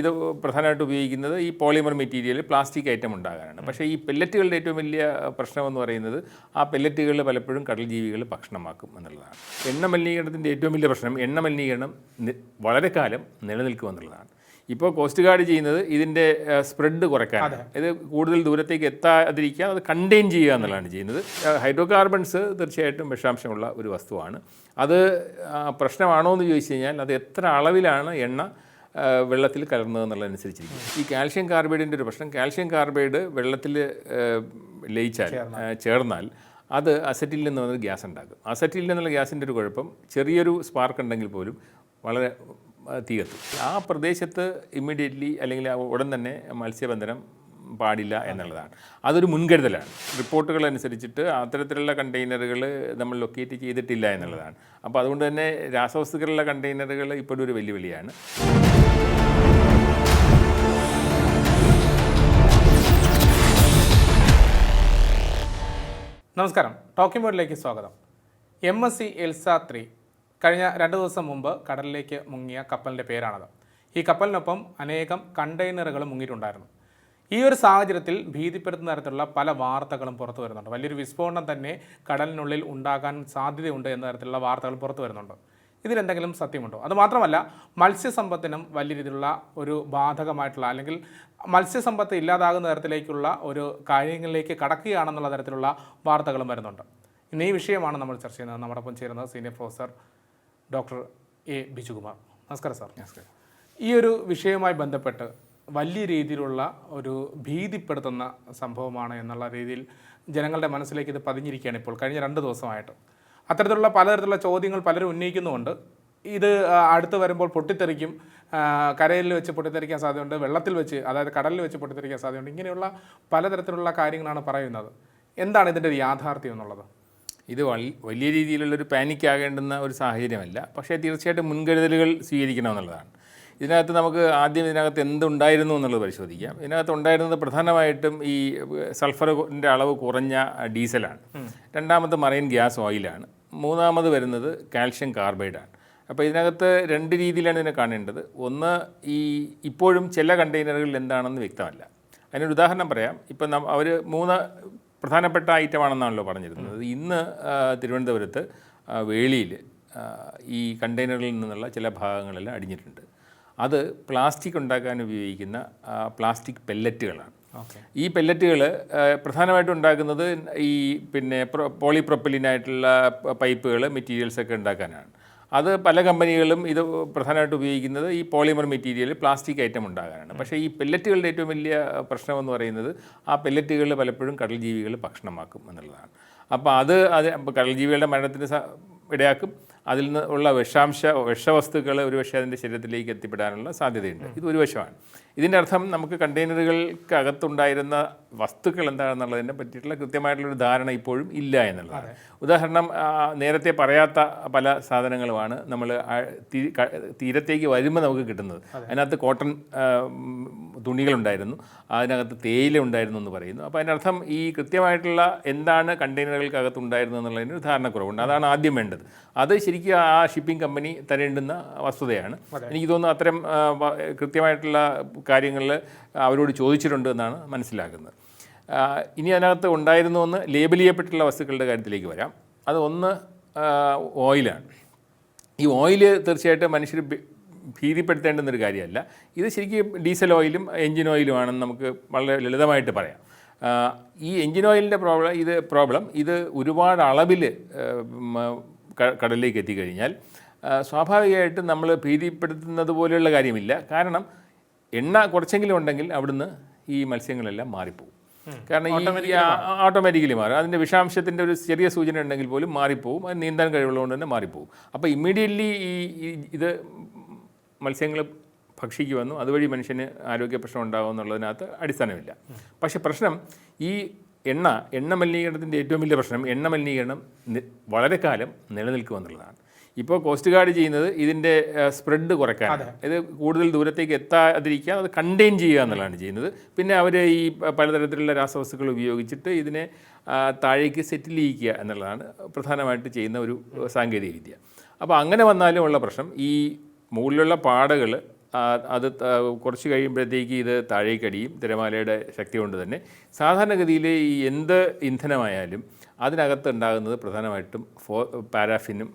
ഇത് പ്രധാനമായിട്ട് ഉപയോഗിക്കുന്നത് ഈ പോളിമർ മെറ്റീരിയൽ പ്ലാസ്റ്റിക് ഐറ്റം ഉണ്ടാകാനാണ്. പക്ഷേ ഈ പെല്ലറ്റുകളുടെ ഏറ്റവും വലിയ പ്രശ്നമെന്ന് പറയുന്നത് ആ പെല്ലറ്റുകൾ പലപ്പോഴും കടൽ ജീവികൾ ഭക്ഷണമാക്കും എന്നുള്ളതാണ്. എണ്ണ മലിനീകരണത്തിന്റെ ഏറ്റവും വലിയ പ്രശ്നം എണ്ണ മലിനീകരണം വളരെ കാലം നിലനിൽക്കും എന്നുള്ളതാണ്. ഇപ്പോൾ കോസ്റ്റ് ഗാർഡ് ചെയ്യുന്നത് ഇതിന്റെ സ്പ്രെഡ് കുറയ്ക്കാൻ ഇത് കൂടുതൽ ദൂരത്തേക്ക് എത്താതിരിക്കാൻ അത് കണ്ടെയ്ൻ ചെയ്യുക എന്നുള്ളതാണ് ചെയ്യുന്നത്. ഹൈഡ്രോ കാർബൺസ് തീർച്ചയായിട്ടും വിഷാംശമുള്ള ഒരു വസ്തുവാണ്. അത് പ്രശ്നമാണോ എന്ന് ചോദിച്ചു കഴിഞ്ഞാൽ അത് എത്ര അളവിലാണ് എണ്ണ വെള്ളത്തിൽ കലർന്നത് എന്നുള്ളതനുസരിച്ചിരിക്കും. ഈ കാൽഷ്യം കാർബൈഡിന്റെ ഒരു പ്രശ്നം കാൽഷ്യം കാർബൈഡ് വെള്ളത്തിൽ ലയിച്ചാൽ ചേർന്നാൽ. അത് അസറ്റിൽ നിന്ന് വന്നൊരു ഗ്യാസ് ഉണ്ടാക്കും. അസറ്റിൽ നിന്നുള്ള ഗ്യാസിന്റെ ഒരു കുഴപ്പം ചെറിയൊരു സ്പാർക്ക് ഉണ്ടെങ്കിൽ പോലും വളരെ തീകത്തും. ആ പ്രദേശത്ത് ഇമ്മീഡിയറ്റ്ലി അല്ലെങ്കിൽ ഉടൻ തന്നെ മത്സ്യബന്ധനം പാടില്ല എന്നുള്ളതാണ്. അതൊരു മുൻകരുതലാണ്. റിപ്പോർട്ടുകൾ അനുസരിച്ചിട്ട് അത്തരത്തിലുള്ള കണ്ടെയ്നറുകൾ നമ്മൾ ലൊക്കേറ്റ് ചെയ്തിട്ടില്ല എന്നുള്ളതാണ്. അപ്പോൾ അതുകൊണ്ട് തന്നെ രാസവസ്തുക്കളുള്ള കണ്ടെയ്നറുകൾ ഇപ്പോഴും ഒരു വെല്ലുവിളിയാണ്. നമസ്കാരം. ടോക്കിംഗ് ബോർഡിലേക്ക് സ്വാഗതം. M S C Elsa three. കഴിഞ്ഞ രണ്ട് ദിവസം മുമ്പ് കടലിലേക്ക് മുങ്ങിയ കപ്പലിന്റെ പേരാണത്. ഈ കപ്പലിനൊപ്പം അനേകം കണ്ടെയ്നറുകൾ മുങ്ങിയിട്ടുണ്ടായിരുന്നു. ഈ ഒരു സാഹചര്യത്തിൽ ഭീതിപ്പെടുത്തുന്ന തരത്തിലുള്ള പല വാർത്തകളും പുറത്തു വരുന്നുണ്ട്. വലിയൊരു വിസ്ഫോടനം തന്നെ കടലിനുള്ളിൽ ഉണ്ടാകാൻ സാധ്യതയുണ്ട് എന്ന തരത്തിലുള്ള വാർത്തകൾ പുറത്തു വരുന്നുണ്ട്. ഇതിലെന്തെങ്കിലും സത്യമുണ്ടോ? അത് മാത്രമല്ല മത്സ്യസമ്പത്തിനും വലിയ രീതിയിലുള്ള ഒരു ബാധകമായിട്ടുള്ള അല്ലെങ്കിൽ മത്സ്യസമ്പത്ത് ഇല്ലാതാകുന്ന തരത്തിലേക്കുള്ള ഒരു കാര്യങ്ങളിലേക്ക് കടക്കുകയാണെന്നുള്ള തരത്തിലുള്ള വാർത്തകളും വരുന്നുണ്ട്. ഇന്ന് ഈ വിഷയമാണ് നമ്മൾ ചർച്ച ചെയ്യുന്നത്. നമ്മോടൊപ്പം ചേരുന്നത് senior professor doctor A. Bijukumar. നമസ്കാരം സാർ. നമസ്കാരം. ഈ ഒരു വിഷയവുമായി ബന്ധപ്പെട്ട് വലിയ രീതിയിലുള്ള ഒരു ഭീതിപ്പെടുത്തുന്ന സംഭവമാണ് എന്നുള്ള രീതിയിൽ ജനങ്ങളുടെ മനസ്സിലേക്ക് ഇത് പതിഞ്ഞിരിക്കുകയാണ് ഇപ്പോൾ. കഴിഞ്ഞ രണ്ട് ദിവസമായിട്ട്. അത്തരത്തിലുള്ള പലതരത്തിലുള്ള ചോദ്യങ്ങൾ പലരും ഉന്നയിക്കുന്നുമുണ്ട്. ഇത് അടുത്ത് വരുമ്പോൾ പൊട്ടിത്തെറിക്കും കരയിൽ വെച്ച് പൊട്ടിത്തെറിക്കാൻ സാധ്യതയുണ്ട് വെള്ളത്തിൽ വെച്ച് അതായത് കടലിൽ വെച്ച് പൊട്ടിത്തെറിക്കാൻ സാധ്യതയുണ്ട്. ഇങ്ങനെയുള്ള പലതരത്തിലുള്ള കാര്യങ്ങളാണ് പറയുന്നത്. എന്താണ് ഇതിന്റെ ഒരു യാഥാർത്ഥ്യം എന്നുള്ളത്? ഇത് വലിയ രീതിയിലുള്ളൊരു പാനിക് ആകേണ്ടുന്ന ഒരു സാഹചര്യമല്ല. പക്ഷേ തീർച്ചയായിട്ടും മുൻകരുതലുകൾ സ്വീകരിക്കണം എന്നുള്ളതാണ് ഇതിനകത്ത് നമുക്ക് ആദ്യം ഇതിനകത്ത് എന്തുണ്ടായിരുന്നു എന്നുള്ളത് പരിശോധിക്കാം. ഇതിനകത്ത് ഉണ്ടായിരുന്നത് പ്രധാനമായിട്ടും ഈ സൾഫറിന്റെ അളവ് കുറഞ്ഞ ഡീസലാണ്. രണ്ടാമത്തെ മറൈൻ ഗ്യാസ് ഓയിലാണ്. മൂന്നാമത് വരുന്നത് കാൽഷ്യം കാർബൈഡാണ്. അപ്പോൾ ഇതിനകത്ത് രണ്ട് രീതിയിലാണ് ഇതിനെ കാണേണ്ടത്. ഒന്ന് ഈ ഇപ്പോഴും ചില കണ്ടെയ്നറുകളിൽ എന്താണെന്ന് വ്യക്തമല്ല. അതിനൊരു ഉദാഹരണം പറയാം. ഇപ്പം അവർ മൂന്ന് പ്രധാനപ്പെട്ട ഐറ്റമാണെന്നാണല്ലോ പറഞ്ഞിരുന്നത്. ഇന്ന് തിരുവനന്തപുരത്ത് വേളിയിൽ ഈ കണ്ടെയ്നറിൽ നിന്നുള്ള ചില ഭാഗങ്ങളെല്ലാം അടിഞ്ഞിട്ടുണ്ട്. അത് പ്ലാസ്റ്റിക് ഉണ്ടാക്കാൻ ഉപയോഗിക്കുന്ന പ്ലാസ്റ്റിക് പെല്ലറ്റുകളാണ്. ഈ പെല്ലറ്റുകൾ പ്രധാനമായിട്ടും ഉണ്ടാക്കുന്നത് ഈ പിന്നെ പോളിപ്രൊപ്പലിനായിട്ടുള്ള പൈപ്പുകൾ മെറ്റീരിയൽസ് ഒക്കെ ഉണ്ടാക്കാനാണ്. അത് പല കമ്പനികളും ഇത് പ്രധാനമായിട്ട് ഉപയോഗിക്കുന്നത് ഈ പോളിമർ മെറ്റീരിയൽ പ്ലാസ്റ്റിക് ഐറ്റം ഉണ്ടാകാനാണ്. പക്ഷേ ഈ പെല്ലറ്റുകളുടെ ഏറ്റവും വലിയ പ്രശ്നമെന്ന് പറയുന്നത് ആ പെല്ലറ്റുകൾ പലപ്പോഴും കടൽ ജീവികൾ ഭക്ഷണമാക്കും എന്നുള്ളതാണ്. അപ്പോൾ അത് അത് കടൽ ജീവികളുടെ മരണത്തിന് ഇടയാക്കും. അതിൽ നിന്ന് ഉള്ള വിഷാംശ വിഷവസ്തുക്കൾ ഒരുപക്ഷെ അതിന്റെ ശരീരത്തിലേക്ക് എത്തിപ്പെടാനുള്ള സാധ്യതയുണ്ട്. ഇത് ഒരു വശമാണ്. ഇതിന്റെ അർത്ഥം നമുക്ക് കണ്ടെയ്നറുകൾക്ക് അകത്തുണ്ടായിരുന്ന വസ്തുക്കൾ എന്താണെന്നുള്ളതിനെ പറ്റിയിട്ടുള്ള കൃത്യമായിട്ടുള്ളൊരു ധാരണ ഇപ്പോഴും ഇല്ല എന്നുള്ളതാണ്. ഉദാഹരണം നേരത്തെ പറയാത്ത പല സാധനങ്ങളുമാണ് നമ്മൾ തീരത്തേക്ക് വരുമ്പോൾ നമുക്ക് കിട്ടുന്നത്. അതിനകത്ത് കോട്ടൺ തുണികളുണ്ടായിരുന്നു. അതിനകത്ത് തേയില ഉണ്ടായിരുന്നു എന്ന് പറയുന്നു. അപ്പോൾ അതിന്റെ അർത്ഥം ഈ കൃത്യമായിട്ടുള്ള എന്താണ് കണ്ടെയ്നറുകൾക്കകത്ത് ഉണ്ടായിരുന്നത് എന്നുള്ളതിന് ഒരു ധാരണക്കുറവുണ്ട്. അതാണ് ആദ്യം വേണ്ടത്. അത് ശരിക്കും ആ ഷിപ്പിംഗ് കമ്പനി തരേണ്ടുന്ന വസ്തുതയാണ്. എനിക്ക് തോന്നുന്നു അത്തരം കൃത്യമായിട്ടുള്ള കാര്യങ്ങളിൽ അവരോട് ചോദിച്ചിട്ടുണ്ട് എന്നാണ് മനസ്സിലാക്കുന്നത്. ഇനി അതിനകത്ത് ഉണ്ടായിരുന്നു എന്ന് ലേബൽ ചെയ്യപ്പെട്ടിട്ടുള്ള വസ്തുക്കളുടെ കാര്യത്തിലേക്ക് വരാം. അത് ഒന്ന് ഓയിലാണ്. ഈ ഓയിൽ തീർച്ചയായിട്ടും മനുഷ്യർ ഭീതിപ്പെടുത്തേണ്ടുന്നൊരു കാര്യമല്ല. ഇത് ശരിക്കും ഡീസൽ ഓയിലും എൻജിൻ ഓയിലും ആണെന്ന് നമുക്ക് വളരെ ലളിതമായിട്ട് പറയാം. ഈ എൻജിൻ ഓയിലിന്റെ പ്രോബ്ലം ഇത് പ്രോബ്ലം ഇത് ഒരുപാട് അളവിൽ കടലിലേക്ക് എത്തിക്കഴിഞ്ഞാൽ സ്വാഭാവികമായിട്ടും നമ്മൾ ഭീതിപ്പെടുത്തുന്നത് പോലെയുള്ള കാര്യമില്ല. കാരണം എണ്ണ കുറച്ചെങ്കിലും ഉണ്ടെങ്കിൽ അവിടുന്ന് ഈ മത്സ്യങ്ങളെല്ലാം മാറിപ്പോകും കാരണം ഈ ഓട്ടോമാറ്റിക്കലി മാറും. അതിന്റെ വിഷാംശത്തിന്റെ ഒരു ചെറിയ സൂചന ഉണ്ടെങ്കിൽ പോലും മാറിപ്പോവും. അത് നീന്താൻ കഴിവുള്ളതുകൊണ്ട് തന്നെ മാറിപ്പോവും. അപ്പോൾ ഇമ്മീഡിയറ്റ്ലി ഈ ഈ ഇത് മത്സ്യങ്ങൾ ഭക്ഷിക്കുമെന്നും അതുവഴി മനുഷ്യന് ആരോഗ്യ പ്രശ്നം ഉണ്ടാകുമെന്നുള്ളതിനകത്ത് അടിസ്ഥാനമില്ല. പക്ഷേ പ്രശ്നം ഈ എണ്ണ എണ്ണ മലിനീകരണത്തിന്റെ ഏറ്റവും വലിയ പ്രശ്നം എണ്ണ മലിനീകരണം വളരെ കാലം നിലനിൽക്കുമെന്നുള്ളതാണ് ഇപ്പോൾ കോസ്റ്റ് ഗാർഡ് ചെയ്യുന്നത് ഇതിന്റെ സ്പ്രെഡ് കുറയ്ക്കാൻ ഇത് കൂടുതൽ ദൂരത്തേക്ക് എത്താതിരിക്കുക അത് കണ്ടെയ്ൻ ചെയ്യുക എന്നുള്ളതാണ് ചെയ്യുന്നത്. പിന്നെ അവർ ഈ പലതരത്തിലുള്ള രാസവസ്തുക്കൾ ഉപയോഗിച്ചിട്ട് ഇതിനെ താഴേക്ക് സെറ്റിൽ ചെയ്യിക്കുക എന്നുള്ളതാണ് പ്രധാനമായിട്ട് ചെയ്യുന്ന ഒരു സാങ്കേതിക വിദ്യ. അപ്പോൾ അങ്ങനെ വന്നാലും ഉള്ള പ്രശ്നം ഈ മുകളിലുള്ള പാടകൾ അത് കുറച്ച് കഴിയുമ്പോഴത്തേക്ക് ഇത് താഴേക്കടിയും തിരമാലയുടെ ശക്തി കൊണ്ട് തന്നെ. സാധാരണഗതിയിൽ ഈ എന്ത് ഇന്ധനമായാലും അതിനകത്ത് ഉണ്ടാകുന്നത് പ്രധാനമായിട്ടും ഫോ പാരാഫിനും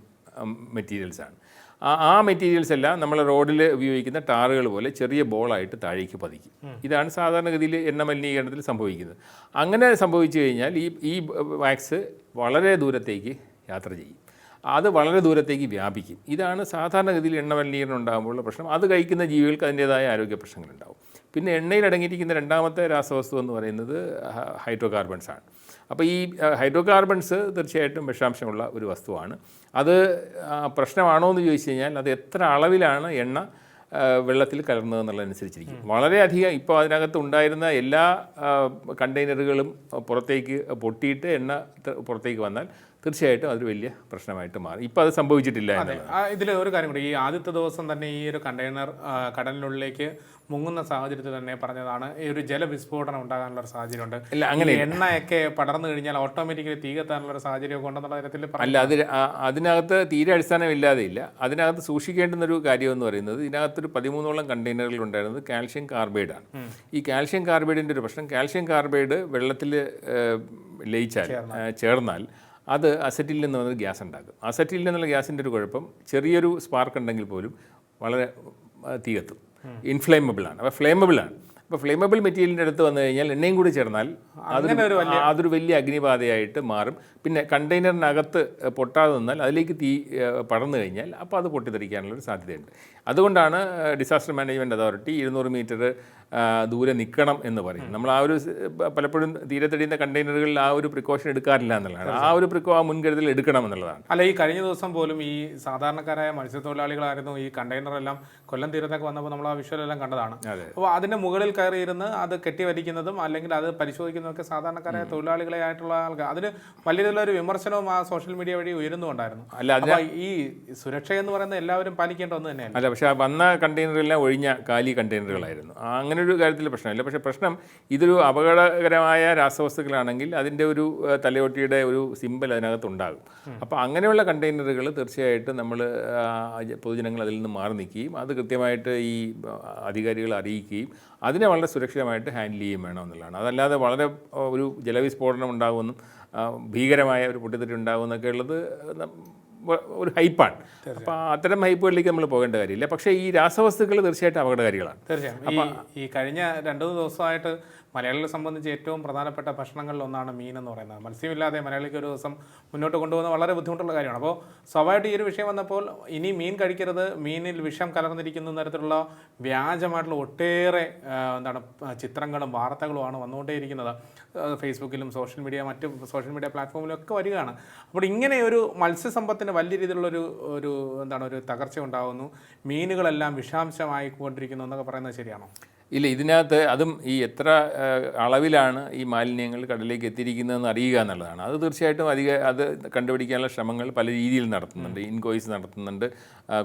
മെറ്റീരിയൽസാണ് ആ ആ മെറ്റീരിയൽസ് എല്ലാം നമ്മൾ റോഡിൽ ഉപയോഗിക്കുന്ന ടാറുകൾ പോലെ ചെറിയ ബോളായിട്ട് താഴേക്ക് പതിക്കും. ഇതാണ് സാധാരണഗതിയിൽ എണ്ണ മലിനീകരണത്തിൽ സംഭവിക്കുന്നത്. അങ്ങനെ സംഭവിച്ചു കഴിഞ്ഞാൽ ഈ ഈ വാക്സ് വളരെ ദൂരത്തേക്ക് യാത്ര ചെയ്യും. അത് വളരെ ദൂരത്തേക്ക് വ്യാപിക്കും. ഇതാണ് സാധാരണഗതിയിൽ എണ്ണ മലിനീകരണം ഉണ്ടാകുമ്പോഴുള്ള പ്രശ്നം. അത് കഴിക്കുന്ന ജീവികൾക്ക് അതിന്റേതായ ആരോഗ്യ പ്രശ്നങ്ങളുണ്ടാവും. പിന്നെ എണ്ണയിൽ അടങ്ങിയിരിക്കുന്ന രണ്ടാമത്തെ രാസവസ്തു എന്ന് പറയുന്നത് ഹൈഡ്രോ കാർബൺസ് ആണ്. അപ്പോൾ ഈ ഹൈഡ്രോ കാർബൺസ് തീർച്ചയായിട്ടും വിഷാംശമുള്ള ഒരു വസ്തുവാണ്. അത് പ്രശ്നമാണോ എന്ന് ചോദിച്ചു കഴിഞ്ഞാൽ അത് എത്ര അളവിലാണ് എണ്ണ വെള്ളത്തിൽ കലർന്നതെന്നുള്ളതനുസരിച്ചിരിക്കും വളരെയധികം ഇപ്പോൾ അതിനകത്ത് ഉണ്ടായിരുന്ന എല്ലാ കണ്ടെയ്നറുകളും പുറത്തേക്ക് പൊട്ടിയിട്ട് എണ്ണ പുറത്തേക്ക് വന്നാൽ തീർച്ചയായിട്ടും അതൊരു വലിയ പ്രശ്നമായിട്ട് മാറി. ഇപ്പോൾ അത് സംഭവിച്ചിട്ടില്ല ഇതിൽ ഒരു കാര്യം കൂടി. ഈ ആദ്യത്തെ ദിവസം തന്നെ ഈ ഒരു കണ്ടെയ്നർ കടലിനുള്ളിലേക്ക് മുങ്ങുന്ന സാഹചര്യത്തിൽ തന്നെ പറഞ്ഞതാണ് ഈ ഒരു ജലവിസ്ഫോടനം ഉണ്ടാകാനുള്ള ഒരു സാഹചര്യമുണ്ട്. അല്ല അങ്ങനെ എണ്ണയൊക്കെ പടർന്നു കഴിഞ്ഞാൽ ഓട്ടോമാറ്റിക്കലി തീ കത്താനുള്ള ഒരു സാഹചര്യമൊക്കെ ഉണ്ടെന്നുള്ള തരത്തിൽ അല്ല അത് അതിനകത്ത് തീരെ അടിസ്ഥാനമില്ലാതെ ഇല്ല. അതിനകത്ത് സൂക്ഷിക്കേണ്ടുന്ന ഒരു കാര്യം എന്ന് പറയുന്നത് ഇതിനകത്തൊരു പതിമൂന്നോളം കണ്ടെയ്നറുകൾ ഉണ്ടായിരുന്നത് കാൽഷ്യം കാർബൈഡാണ്. ഈ കാൽഷ്യം കാർബൈഡിന്റെ ഒരു പ്രശ്നം കാൽഷ്യം കാർബൈഡ് വെള്ളത്തിൽ ലയിച്ചാൽ ചേർന്നാൽ അത് അസറ്റിൽ നിന്ന് വന്നത് ഗ്യാസ് ഉണ്ടാക്കും. അസറ്റിൽ നിന്നുള്ള ഗ്യാസിന്റെ ഒരു കുഴപ്പം ചെറിയൊരു സ്പാർക്ക് ഉണ്ടെങ്കിൽ പോലും വളരെ തീയത്തും തീ കത്തും ഇൻഫ്ലേമബിൾ ആണ്. അപ്പോൾ ഫ്ലേമബിളാണ് അപ്പോൾ ഫ്ലേമബിൾ മെറ്റീരിയലിന്റെ അടുത്ത് വന്നു കഴിഞ്ഞാൽ എണ്ണയും കൂടി ചേർന്നാൽ അതൊരു അതൊരു വലിയ അഗ്നിബാധയായിട്ട് മാറും. പിന്നെ കണ്ടെയ്നറിനകത്ത് പൊട്ടാതെ നിന്നാൽ അതിലേക്ക് തീ പടർന്നു കഴിഞ്ഞാൽ അപ്പോൾ അത് പൊട്ടിത്തെറിക്കാനുള്ള ഒരു സാധ്യതയുണ്ട്. അതുകൊണ്ടാണ് ഡിസാസ്റ്റർ മാനേജ്മെന്റ് അതോറിറ്റി ഇരുന്നൂറ് മീറ്റർ ദൂരെ നിൽക്കണം എന്ന് പറയും നമ്മൾ ആ ഒരു പലപ്പോഴും തീരത്തെടിയുന്ന കണ്ടെയ്നറുകളിൽ ആ ഒരു പ്രിക്കോഷൻ എടുക്കാറില്ല എന്നുള്ളതാണ്. ആ ഒരു പ്രിക്കോ ആ മുൻകരുതൽ എടുക്കണം എന്നുള്ളതാണ്. അല്ല ഈ കഴിഞ്ഞ ദിവസം പോലും ഈ സാധാരണക്കാരായ മത്സ്യത്തൊഴിലാളികളായിരുന്നു ഈ കണ്ടെയ്നറെല്ലാം കൊല്ലം തീരത്തൊക്കെ വന്നപ്പോൾ നമ്മൾ ആ വിഷ്വൽ എല്ലാം കണ്ടതാണ് അപ്പോൾ അതിന്റെ മുകളിൽ കയറിയിരുന്ന് അത് കെട്ടിവലിക്കുന്നതും അല്ലെങ്കിൽ അത് പരിശോധിക്കുന്നതൊക്കെ സാധാരണക്കാരായ തൊഴിലാളികളെ ആയിട്ടുള്ള ആൾക്കാർ അതിന് വലിയ രീതിയിലുള്ള ഒരു വിമർശനവും ആ സോഷ്യൽ മീഡിയ വഴി ഉയരുന്നുണ്ടായിരുന്നു അല്ല അതിന് ഈ സുരക്ഷ എന്ന് പറയുന്നത് എല്ലാവരും പാലിക്കേണ്ട ഒന്ന് തന്നെയാണ് അല്ല പക്ഷേ വന്ന കണ്ടെയ്നറെല്ലാം ഒഴിഞ്ഞ കാലി കണ്ടെയ്നറുകളായിരുന്നു. അങ്ങനെ ഒരു കാര്യത്തിൽ പ്രശ്നമില്ല. പക്ഷേ പ്രശ്നം ഇതൊരു അപകടകരമായ രാസവസ്തുക്കളാണെങ്കിൽ അതിന്റെ ഒരു തലയോട്ടിയുടെ ഒരു സിമ്പൽ അതിനകത്ത് ഉണ്ടാകും അപ്പോൾ അങ്ങനെയുള്ള കണ്ടെയ്നറുകൾ തീർച്ചയായിട്ടും നമ്മൾ പൊതുജനങ്ങൾ അതിൽ നിന്ന് മാറി നിൽക്കുകയും അത് കൃത്യമായിട്ട് ഈ അധികാരികൾ അധികാരികളെ അറിയിക്കുകയും അതിനെ വളരെ സുരക്ഷിതമായിട്ട് ഹാൻഡിൽ ചെയ്യുകയും വേണം എന്നുള്ളതാണ്. അതല്ലാതെ വളരെ ഒരു ജലവിസ്ഫോടനം ഉണ്ടാകുമെന്നും ഭീകരമായ ഒരു പൊട്ടിത്തെറി ഉണ്ടാകുമെന്നൊക്കെ ഉള്ളത് ഒരു ഹൈപ്പാണ്. അപ്പോൾ അത്തരം ഹൈപ്പുകളിലേക്ക് നമ്മൾ പോകേണ്ട കാര്യമില്ല. പക്ഷേ ഈ രാസവസ്തുക്കൾ തീർച്ചയായിട്ടും അപകടകാരികളാണ്. തീർച്ചയായും. ഈ കഴിഞ്ഞ രണ്ടു ദിവസമായിട്ട് മലയാളികളെ സംബന്ധിച്ച് ഏറ്റവും പ്രധാനപ്പെട്ട ഭക്ഷണങ്ങളിൽ ഒന്നാണ് മീൻ എന്ന് പറയുന്നത്. മത്സ്യമില്ലാതെ മലയാളിക്ക് ഒരു ദിവസം മുന്നോട്ട് കൊണ്ടുപോകുന്നത് വളരെ ബുദ്ധിമുട്ടുള്ള കാര്യമാണ്. അപ്പോൾ സ്വാഭാവികമായിട്ട് ഈ ഒരു വിഷയം വന്നപ്പോൾ ഇനി മീൻ കഴിക്കരുത് മീനിൽ വിഷം കലർന്നിരിക്കുന്ന തരത്തിലുള്ള വ്യാജമായിട്ടുള്ള ഒട്ടേറെ എന്താണ് ചിത്രങ്ങളും വാർത്തകളുമാണ് വന്നുകൊണ്ടേയിരിക്കുന്നത്. ഫേസ്ബുക്കിലും സോഷ്യൽ മീഡിയ മറ്റ് സോഷ്യൽ മീഡിയ പ്ലാറ്റ്ഫോമിലും ഒക്കെ വരികയാണ്. അപ്പോൾ ഇങ്ങനെ ഒരു മത്സ്യസമ്പത്തിന് വലിയ രീതിയിലുള്ളൊരു ഒരു എന്താണ് ഒരു തകർച്ച ഉണ്ടാകുന്നു. മീനുകളെല്ലാം വിഷാംശമായിക്കൊണ്ടിരിക്കുന്നു എന്നൊക്കെ പറയുന്നത് ശരിയാണോ? ഇല്ല ഇതിനകത്ത് അതും ഈ എത്ര അളവിലാണ് ഈ മാലിന്യങ്ങൾ കടലിലേക്ക് എത്തിയിരിക്കുന്നതെന്ന് അറിയുക എന്നുള്ളതാണ്. അത് തീർച്ചയായിട്ടും അധിക അത് കണ്ടുപിടിക്കാനുള്ള ശ്രമങ്ങൾ പല രീതിയിൽ നടത്തുന്നുണ്ട്. ഇൻകോയ്സ് നടത്തുന്നുണ്ട്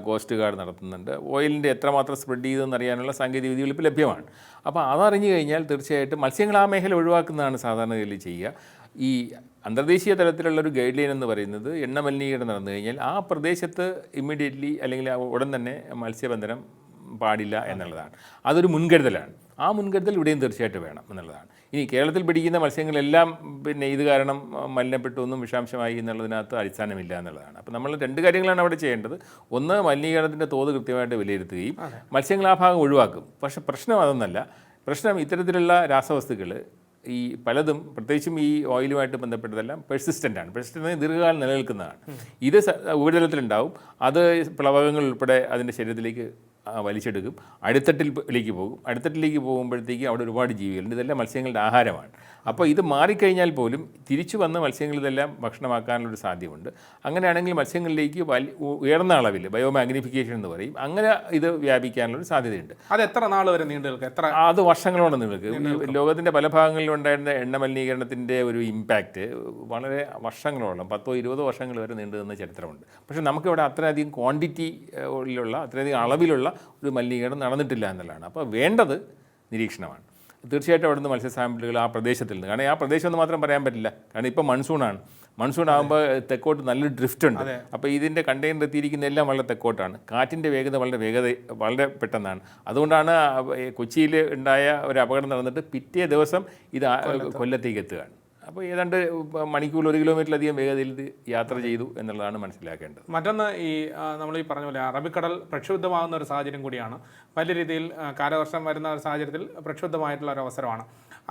കോസ്റ്റ് ഗാർഡ് നടത്തുന്നുണ്ട്. ഓയിലിന്റെ എത്രമാത്രം സ്പ്രെഡ് ചെയ്തതെന്ന് അറിയാനുള്ള സാങ്കേതിക വിദ്യകൾ ഇപ്പോൾ ലഭ്യമാണ്. അപ്പോൾ അതറിഞ്ഞു കഴിഞ്ഞാൽ തീർച്ചയായിട്ടും മത്സ്യങ്ങൾ ആ മേഖല ഒഴിവാക്കുന്നതാണ് സാധാരണഗതിയിൽ ചെയ്യുക. ഈ അന്തർദേശീയ തലത്തിലുള്ള ഒരു ഗൈഡ് ലൈൻ എന്ന് പറയുന്നത് എണ്ണ മലിനീകരണം നടന്നു കഴിഞ്ഞാൽ ആ പ്രദേശത്ത് ഇമ്മീഡിയറ്റ്ലി അല്ലെങ്കിൽ ഉടൻ തന്നെ മത്സ്യബന്ധനം പാടില്ല എന്നുള്ളതാണ്. അതൊരു മുൻകരുതലാണ്. ആ മുൻകരുതൽ ഇവിടെയും തീർച്ചയായിട്ടും വേണം എന്നുള്ളതാണ്. ഇനി കേരളത്തിൽ പിടിക്കുന്ന മത്സ്യങ്ങളെല്ലാം പിന്നെ ഇത് കാരണം മലിനപ്പെട്ടു ഒന്നും വിഷാംശമായി എന്നുള്ളതിനകത്ത് അടിസ്ഥാനമില്ല എന്നുള്ളതാണ്. അപ്പോൾ നമ്മൾ രണ്ട് കാര്യങ്ങളാണ് അവിടെ ചെയ്യേണ്ടത്. ഒന്ന് മലിനീകരണത്തിന്റെ തോത് കൃത്യമായിട്ട് വിലയിരുത്തുകയും മത്സ്യങ്ങൾ ആ ഭാഗം ഒഴിവാക്കും. പക്ഷേ പ്രശ്നം അതൊന്നല്ല. പ്രശ്നം ഇത്തരത്തിലുള്ള രാസവസ്തുക്കൾ ഈ പലതും പ്രത്യേകിച്ചും ഈ ഓയിലുമായിട്ട് ബന്ധപ്പെട്ടതെല്ലാം പെർസിസ്റ്റന്റ് ആണ്. പെർസിസ്റ്റന്റ് ദീർഘകാലം നിലനിൽക്കുന്നതാണ്. ഇത് ഉപരിതലത്തിലുണ്ടാവും. അത് പ്ലവകങ്ങൾ ഉൾപ്പെടെ അതിന്റെ ശരീരത്തിലേക്ക് വലിച്ചെടുക്കും. അടിത്തട്ടിലേക്ക് പോകും. അടിത്തട്ടിലേക്ക് പോകുമ്പോഴത്തേക്ക് അവിടെ ഒരുപാട് ജീവികളുണ്ട്. ഇതെല്ലാം മത്സ്യങ്ങളുടെ ആഹാരമാണ്. അപ്പോൾ ഇത് മാറിക്കഴിഞ്ഞാൽ പോലും തിരിച്ചു വന്ന് മത്സ്യങ്ങൾ ഇതെല്ലാം ഭക്ഷണമാക്കാനുള്ളൊരു സാധ്യതയുണ്ട്. അങ്ങനെയാണെങ്കിൽ മത്സ്യങ്ങളിലേക്ക് വലി ഉയർന്ന അളവിൽ ബയോമാഗ്നിഫിക്കേഷൻ എന്ന് പറയും. അങ്ങനെ ഇത് വ്യാപിക്കാനുള്ളൊരു സാധ്യതയുണ്ട്. അത് എത്ര നാൾ വരെ നീണ്ടു നിൽക്കും എത്ര അത് വർഷങ്ങളോടെ നിങ്ങൾക്ക് ലോകത്തിന്റെ പല ഭാഗങ്ങളിലും ഉണ്ടായിരുന്ന എണ്ണ മലിനീകരണത്തിന്റെ ഒരു ഇമ്പാക്റ്റ് വളരെ വർഷങ്ങളോളം പത്തോ ഇരുപതോ വർഷങ്ങൾ വരെ നീണ്ടു നിന്ന ചരിത്രമുണ്ട്. പക്ഷേ നമുക്കിവിടെ അത്രയധികം ക്വാണ്ടിറ്റി ഉള്ള അത്രയധികം അളവിലുള്ള ഒരു മലിനീകരണം നടന്നിട്ടില്ല എന്നുള്ളതാണ്. അപ്പോൾ വേണ്ടത് നിരീക്ഷണമാണ്. തീർച്ചയായിട്ടും അവിടുന്ന് മത്സ്യ സാമ്പിളുകൾ ആ പ്രദേശത്തിൽ നിന്ന്. കാരണം ആ പ്രദേശം എന്ന് മാത്രം പറയാൻ പറ്റില്ല. കാരണം ഇപ്പോൾ മൺസൂണാണ്. മൺസൂൺ ആകുമ്പോൾ തെക്കോട്ട് നല്ലൊരു ഡ്രിഫ്റ്റ് ഉണ്ട്. അപ്പോൾ ഇതിന്റെ കണ്ടെയ്നർ എത്തിയിരിക്കുന്ന എല്ലാം വളരെ തെക്കോട്ടാണ്. കാറ്റിന്റെ വേഗത വളരെ വേഗത വളരെ പെട്ടെന്നാണ്. അതുകൊണ്ടാണ് കൊച്ചിയിൽ ഉണ്ടായ ഒരു അപകടം നടന്നിട്ട് പിറ്റേ ദിവസം ഇത് കൊല്ലത്തേക്ക് എത്തുകയാണ്. അപ്പോൾ ഏതാണ്ട് മണിക്കൂർ ഒരു കിലോമീറ്ററിലധികം വേഗതയിൽ യാത്ര ചെയ്തു എന്നുള്ളതാണ് മനസ്സിലാക്കേണ്ടത്. മറ്റൊന്ന് ഈ നമ്മൾ ഈ പറഞ്ഞ പോലെ അറബിക്കടൽ പ്രക്ഷുബ്ധമാകുന്ന ഒരു സാഹചര്യം കൂടിയാണ്. വലിയ രീതിയിൽ കാലവർഷം വരുന്ന ഒരു സാഹചര്യത്തിൽ പ്രക്ഷുബ്ധമായിട്ടുള്ള ഒരു അവസരമാണ്.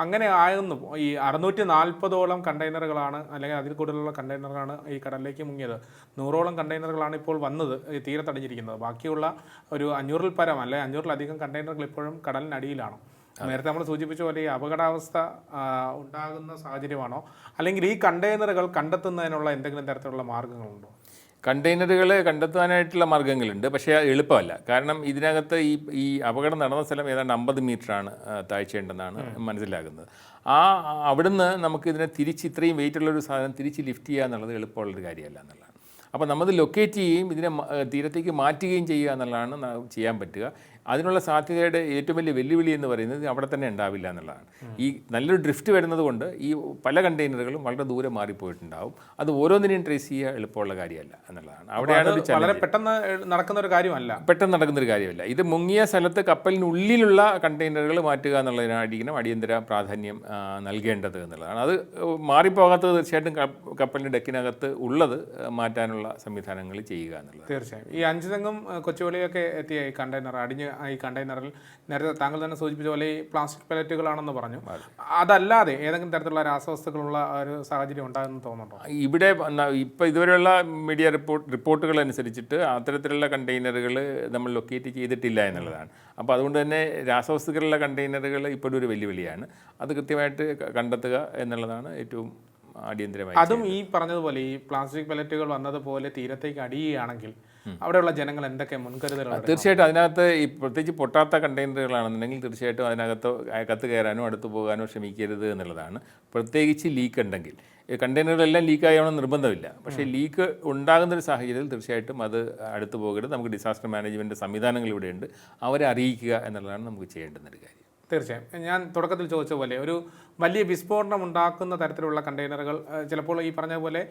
അങ്ങനെ ആയിരുന്നു ഈ അറുന്നൂറ്റി നാൽപ്പതോളം കണ്ടെയ്നറുകളാണ് അല്ലെങ്കിൽ അതിൽ കൂടുതലുള്ള കണ്ടെയ്നറുകളാണ് ഈ കടലിലേക്ക് മുങ്ങിയത്. നൂറോളം കണ്ടെയ്നറുകളാണ് ഇപ്പോൾ വന്നത് ഈ തീരത്തടിഞ്ഞിരിക്കുന്നത്. ബാക്കിയുള്ള ഒരു അഞ്ഞൂറിൽ പരം അല്ലെ അഞ്ഞൂറിലധികം കണ്ടെയ്നറുകൾ ഇപ്പോഴും കടലിനടിയിലാണ്. നേരത്തെ നമ്മൾ സൂചിപ്പിച്ച പോലെ ഈ അപകടാവസ്ഥ ഉണ്ടാകുന്ന സാഹചര്യമാണോ? അല്ലെങ്കിൽ ഈ കണ്ടെയ്നറുകൾ കണ്ടെത്തുന്നതിനുള്ള എന്തെങ്കിലും തരത്തിലുള്ള മാർഗങ്ങളുണ്ടോ? കണ്ടെയ്നറുകൾ കണ്ടെത്താനായിട്ടുള്ള മാർഗങ്ങളുണ്ട് പക്ഷേ എളുപ്പമല്ല. കാരണം ഇതിനകത്ത് ഈ ഈ അപകടം നടന്ന സ്ഥലം ഏതാണ്ട് അമ്പത് മീറ്ററാണ് താഴ്ചയുണ്ടെന്നാണ് മനസ്സിലാകുന്നത്. ആ അവിടുന്ന് നമുക്ക് ഇതിനെ തിരിച്ച് ഇത്രയും വെയിറ്റ് ഉള്ള ഒരു സാധനം തിരിച്ച് ലിഫ്റ്റ് ചെയ്യുക എന്നുള്ളത് എളുപ്പമുള്ളൊരു കാര്യമല്ല എന്നുള്ളതാണ്. അപ്പോൾ നമ്മൾ ലൊക്കേറ്റ് ചെയ്യുകയും ഇതിനെ തീരത്തേക്ക് മാറ്റുകയും ചെയ്യുക എന്നുള്ളതാണ് ചെയ്യാൻ പറ്റുക. അതിനുള്ള സാധ്യതയുടെ ഏറ്റവും വലിയ വെല്ലുവിളി എന്ന് പറയുന്നത് അവിടെ തന്നെ ഉണ്ടാവില്ല എന്നുള്ളതാണ്. ഈ നല്ലൊരു ഡ്രിഫ്റ്റ് വരുന്നത് കൊണ്ട് ഈ പല കണ്ടെയ്നറുകളും വളരെ ദൂരെ മാറിപ്പോയിട്ടുണ്ടാവും. അത് ഓരോന്നിനെയും ട്രേസ് ചെയ്യുക എളുപ്പമുള്ള കാര്യമല്ല എന്നുള്ളതാണ്. അവിടെയാണ് വളരെ പെട്ടെന്ന് നടക്കുന്ന ഒരു കാര്യമല്ല. പെട്ടെന്ന് നടക്കുന്ന ഒരു കാര്യമല്ല. ഇത് മുങ്ങിയ സ്ഥലത്ത് കപ്പലിനുള്ളിലുള്ള കണ്ടെയ്നറുകൾ മാറ്റുക എന്നുള്ളതിനായിരിക്കണം അടിയന്തര പ്രാധാന്യം നൽകേണ്ടത് എന്നുള്ളതാണ്. അത് മാറിപ്പോകാത്തത് തീർച്ചയായിട്ടും കപ്പ- കപ്പലിന്റെ ഡെക്കിനകത്ത് ഉള്ളത് മാറ്റാനുള്ള സംവിധാനങ്ങൾ ചെയ്യുക എന്നുള്ളത് തീർച്ചയായും. ഈ അഞ്ചുതെങ്ങും തെങ്ങും ഏഹ്, എത്തിയ ഈ കണ്ടെയ്നർ അടിഞ്ഞ് ഈ കണ്ടെയ്നറിൽ നേരത്തെ താങ്കൾ തന്നെ സൂചിപ്പിച്ച പോലെ ഈ പ്ലാസ്റ്റിക് പലറ്റുകളാണെന്ന് പറഞ്ഞു. അതല്ലാതെ ഏതെങ്കിലും തരത്തിലുള്ള രാസവസ്തുക്കളുള്ള ഒരു സാഹചര്യം ഉണ്ടാകുമെന്ന് തോന്നുന്നുണ്ടോ? ഇവിടെ ഇപ്പോൾ ഇതുവരെയുള്ള മീഡിയ റിപ്പോർട്ട് റിപ്പോർട്ടുകൾ അനുസരിച്ചിട്ട് അത്തരത്തിലുള്ള കണ്ടെയ്നറുകൾ നമ്മൾ ലൊക്കേറ്റ് ചെയ്തിട്ടില്ല എന്നുള്ളതാണ്. അപ്പോൾ അതുകൊണ്ട് തന്നെ രാസവസ്തുക്കളുള്ള കണ്ടെയ്നറുകൾ ഇപ്പോഴും ഒരു വെല്ലുവിളിയാണ്. അത് കൃത്യമായിട്ട് കണ്ടെത്തുക എന്നുള്ളതാണ് ഏറ്റവും അടിയന്തരമായി അതും ഈ പറഞ്ഞതുപോലെ ഈ പ്ലാസ്റ്റിക് പലറ്റുകൾ വന്നതുപോലെ തീരത്തേക്ക് അടിയുകയാണെങ്കിൽ അവിടെയുള്ള ജനങ്ങൾ എന്തൊക്കെ മുൻകരുതലുകൾ തീർച്ചയായിട്ടും അതിനകത്ത് ഈ പ്രത്യേകിച്ച് പൊട്ടാത്ത കണ്ടെയ്നറുകളാണെന്നുണ്ടെങ്കിൽ തീർച്ചയായിട്ടും അതിനകത്ത് കത്ത് കയറാനോ അടുത്ത് പോകാനോ ശ്രമിക്കരുത് എന്നുള്ളതാണ്. പ്രത്യേകിച്ച് ലീക്ക് ഉണ്ടെങ്കിൽ. കണ്ടെയ്നറുകളെല്ലാം ലീക്ക് ആയണം നിർബന്ധമില്ല. പക്ഷേ ലീക്ക് ഉണ്ടാകുന്ന ഒരു സാഹചര്യത്തിൽ തീർച്ചയായിട്ടും അത് അടുത്ത് പോകരുത്. നമുക്ക് ഡിസാസ്റ്റർ മാനേജ്മെന്റ് സംവിധാനങ്ങൾ ഇവിടെയുണ്ട്. അവരെ അറിയിക്കുക എന്നുള്ളതാണ് നമുക്ക് ചെയ്യേണ്ടുന്ന ഒരു കാര്യം. തീർച്ചയായും. ഞാൻ തുടക്കത്തിൽ ചോദിച്ച പോലെ ഒരു വലിയ വിസ്ഫോടനം ഉണ്ടാക്കുന്ന തരത്തിലുള്ള കണ്ടെയ്നറുകൾ ചിലപ്പോൾ ഈ പറഞ്ഞ പോലെ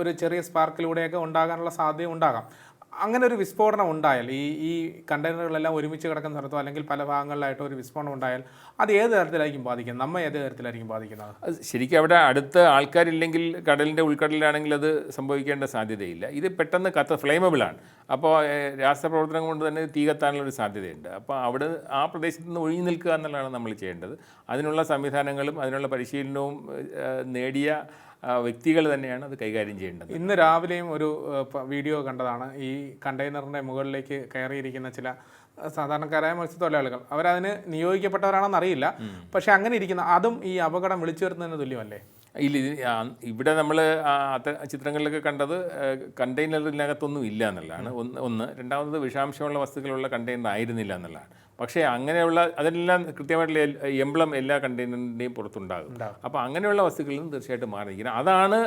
ഒരു ചെറിയ സ്പാർക്കിലൂടെയൊക്കെ ഉണ്ടാകാനുള്ള സാധ്യത ഉണ്ടാകാം അങ്ങനെ ഒരു വിസ്ഫോടനം ഉണ്ടായാൽ ഈ ഈ കണ്ടെയ്നറുകളെല്ലാം ഒരുമിച്ച് കിടക്കുന്ന സ്ഥലത്തോ അല്ലെങ്കിൽ പല ഭാഗങ്ങളിലായിട്ടോ ഒരു വിസ്ഫോടനം ഉണ്ടായാൽ അത് ഏത് തരത്തിലായിരിക്കും ബാധിക്കുന്നത്? നമ്മെ ഏത് തരത്തിലായിരിക്കും ബാധിക്കുന്നത്? ശരിക്കും അവിടെ അടുത്ത് ആൾക്കാരില്ലെങ്കിൽ കടലിന്റെ ഉൾക്കടലിലാണെങ്കിൽ അത് സംഭവിക്കേണ്ട സാധ്യതയില്ല. ഇത് പെട്ടെന്ന് കത്ത് ഫ്ലെയിമബിളാണ് അപ്പോൾ രാസപ്രവർത്തനം കൊണ്ട് തന്നെ തീ കത്താനുള്ളൊരു സാധ്യതയുണ്ട്. അപ്പോൾ അവിടെ ആ പ്രദേശത്ത് നിന്ന് ഒഴിഞ്ഞു നിൽക്കുക എന്നുള്ളതാണ് നമ്മൾ ചെയ്യേണ്ടത്. അതിനുള്ള സംവിധാനങ്ങളും അതിനുള്ള പരിശീലനവും നേടിയ വ്യക്തികൾ തന്നെയാണ് അത് കൈകാര്യം ചെയ്യേണ്ടത്. ഇന്ന് രാവിലെയും ഒരു വീഡിയോ കണ്ടതാണ്. ഈ കണ്ടെയ്നറിന്റെ മുകളിലേക്ക് കയറിയിരിക്കുന്ന ചില സാധാരണക്കാരായ മത്സ്യത്തൊഴിലാളികൾ. അവരതിന് നിയോഗിക്കപ്പെട്ടവരാണെന്ന് അറിയില്ല. പക്ഷെ അങ്ങനെ ഇരിക്കുന്ന അതും ഈ അപകടം വിളിച്ചു വരുന്നതിന് തുല്യമല്ലേ? ഇല്ല ഇവിടെ നമ്മൾ ചിത്രങ്ങളിലൊക്കെ കണ്ടത് കണ്ടെയ്നറിനകത്തൊന്നും ഇല്ല എന്നുള്ളതാണ്. ഒന്ന് ഒന്ന് രണ്ടാമത് വിഷാംശമുള്ള വസ്തുക്കളുള്ള കണ്ടെയ്നർ ആയിരുന്നില്ല എന്നുള്ളതാണ്. പക്ഷേ അങ്ങനെയുള്ള അതെല്ലാം കൃത്യമായിട്ടുള്ള എംബ്ലം എല്ലാ കണ്ടെയ്നറിന്റെയും പുറത്തുണ്ടാകും. അപ്പോൾ അങ്ങനെയുള്ള വസ്തുക്കളിൽ നിന്ന് തീർച്ചയായിട്ടും മാറിയിരിക്കണം അതാണ്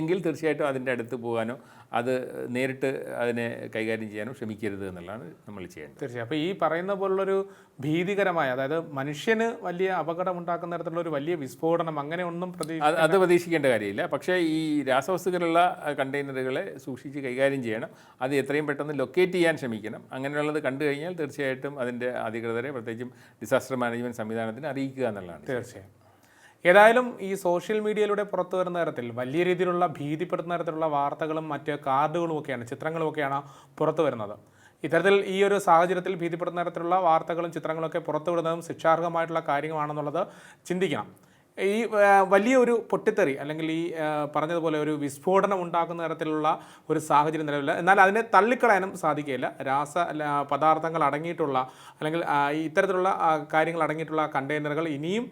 എങ്കിൽ തീർച്ചയായിട്ടും അതിന്റെ അടുത്ത് പോകാനോ അത് നേരിട്ട് അതിനെ കൈകാര്യം ചെയ്യാനോ ശ്രമിക്കരുത് എന്നുള്ളതാണ് നമ്മൾ ചെയ്യേണ്ടത്. തീർച്ചയായും. അപ്പോൾ ഈ പറയുന്ന പോലുള്ളൊരു ഭീതികരമായ അതായത് മനുഷ്യന് വലിയ അപകടം ഉണ്ടാക്കുന്ന തരത്തിലുള്ള ഒരു വലിയ വിസ്ഫോടനം അങ്ങനെ ഒന്നും അത് പ്രതീക്ഷിക്കേണ്ട കാര്യമില്ല. പക്ഷേ ഈ രാസവസ്തുക്കളുള്ള കണ്ടെയ്നറുകളെ സൂക്ഷിച്ച് കൈകാര്യം ചെയ്യണം. അത് എത്രയും പെട്ടെന്ന് ലൊക്കേറ്റ് ചെയ്യാൻ ശ്രമിക്കണം. അങ്ങനെയുള്ളത് കണ്ടു കഴിഞ്ഞാൽ തീർച്ചയായിട്ടും അതിന്റെ അധികൃതരെ പ്രത്യേകിച്ചും ഡിസാസ്റ്റർ മാനേജ്മെന്റ് സംവിധാനത്തിന് അറിയിക്കുക എന്നുള്ളതാണ്. തീർച്ചയായും. ഏതായാലും ഈ സോഷ്യൽ മീഡിയയിലൂടെ പുറത്തു വരുന്ന തരത്തിൽ വലിയ രീതിയിലുള്ള ഭീതിപ്പെടുത്തുന്ന തരത്തിലുള്ള വാർത്തകളും മറ്റ് കാർഡുകളും ഒക്കെയാണ് ചിത്രങ്ങളും ഒക്കെയാണ് പുറത്തു വരുന്നത്. ഇത്തരത്തിൽ ഈ ഒരു സാഹചര്യത്തിൽ ഭീതിപ്പെടുത്തുന്ന തരത്തിലുള്ള വാർത്തകളും ചിത്രങ്ങളൊക്കെ പുറത്തു വിടുന്നതും ശിക്ഷാർഹമായിട്ടുള്ള കാര്യമാണെന്നുള്ളത് ചിന്തിക്കണം. ഈ വലിയ ഒരു പൊട്ടിത്തെറി അല്ലെങ്കിൽ ഈ പറഞ്ഞതുപോലെ ഒരു വിസ്ഫോടനം ഉണ്ടാക്കുന്ന തരത്തിലുള്ള ഒരു സാഹചര്യം നിലവില്ല എന്നാൽ അതിനെ തള്ളിക്കളയാനും സാധിക്കില്ല രാസ പദാർത്ഥങ്ങൾ അടങ്ങിയിട്ടുള്ള അല്ലെങ്കിൽ ഇത്തരത്തിലുള്ള കാര്യങ്ങൾ അടങ്ങിയിട്ടുള്ള കണ്ടെയ്നറുകൾ ഇനിയും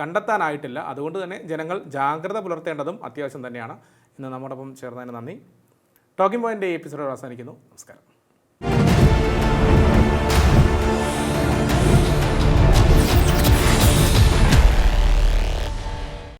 കണ്ടെത്താനായിട്ടില്ല. അതുകൊണ്ട് തന്നെ ജനങ്ങൾ ജാഗ്രത പുലർത്തേണ്ടതും അത്യാവശ്യം തന്നെയാണ്. ഇന്ന് നമ്മോടൊപ്പം ചേർന്നതിന് നന്ദി. ടോക്കിംഗ് പോയിന്റ് എപ്പിസോഡ് അവസാനിക്കുന്നു. നമസ്കാരം.